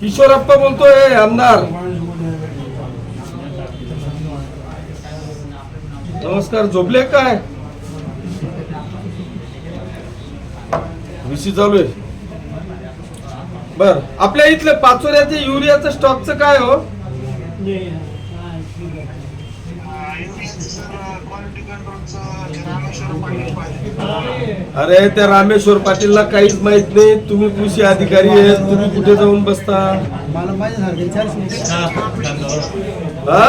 किशोरप्पा बोलतोय आमदार. नमस्कार झोपले काय? विशी चालू आहे. बर आपल्या इथलं पाचोऱ्याचे युरियाचं स्टॉकचं काय हो? अरे त्या रामेश्वर पाटीलला काहीच माहीत नाही. तुम्ही कृषी अधिकारी आहेत. तुम्ही कुठे जाऊन बसता? मला माहिती झालं चाळीस हा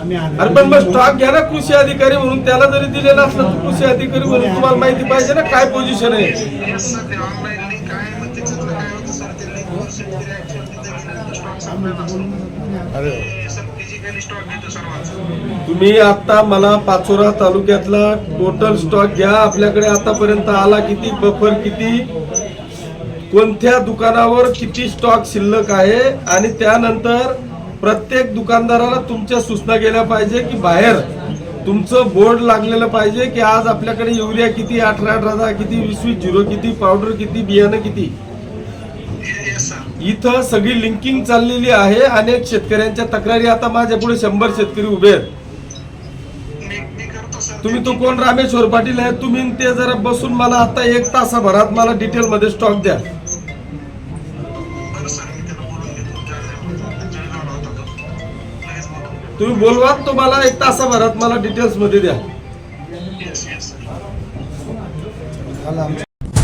आम्ही अरे पण मग स्टॉक घ्या ना कृषी अधिकारी म्हणून. त्याला जरी दिलेला असला तर कृषी अधिकारी म्हणून तुम्हाला माहिती पाहिजे ना काय पोझिशन आहे. तुम्ही आता मला पाचोरा तालुक्यातला टोटल स्टॉक घ्या. आपल्याकडे आतापर्यंत आला किती? बफर किती? कोणत्या दुकानावर किती स्टॉक शिल्लक आहे? आणि त्यानंतर प्रत्येक दुकानदाराला तुमच्या सूचना गेल्या पाहिजे की बाहेर तुमचं बोर्ड लागलेलं पाहिजे की आज आपल्याकडे युरिया किती अठरा अठरा किती वीस वीस झिरो किती पावडर किती बियाणं किती? इथं सगळी लिंकिंग चाललेली आहे अनेक शेतकऱ्यांच्या तक्रारी आता माझ्या पुढे शंभर शेतकरी उभे आहेत. तुम्ही तो कोण? रामेश्वर पाटील आहे. तुम्ही ते जरा बसून मला आता एक तासाभरात मला डिटेल मध्ये स्टॉक द्या तुम्ही बोलवा तो मला एक तासाभरात मला डिटेल्समध्ये द्या.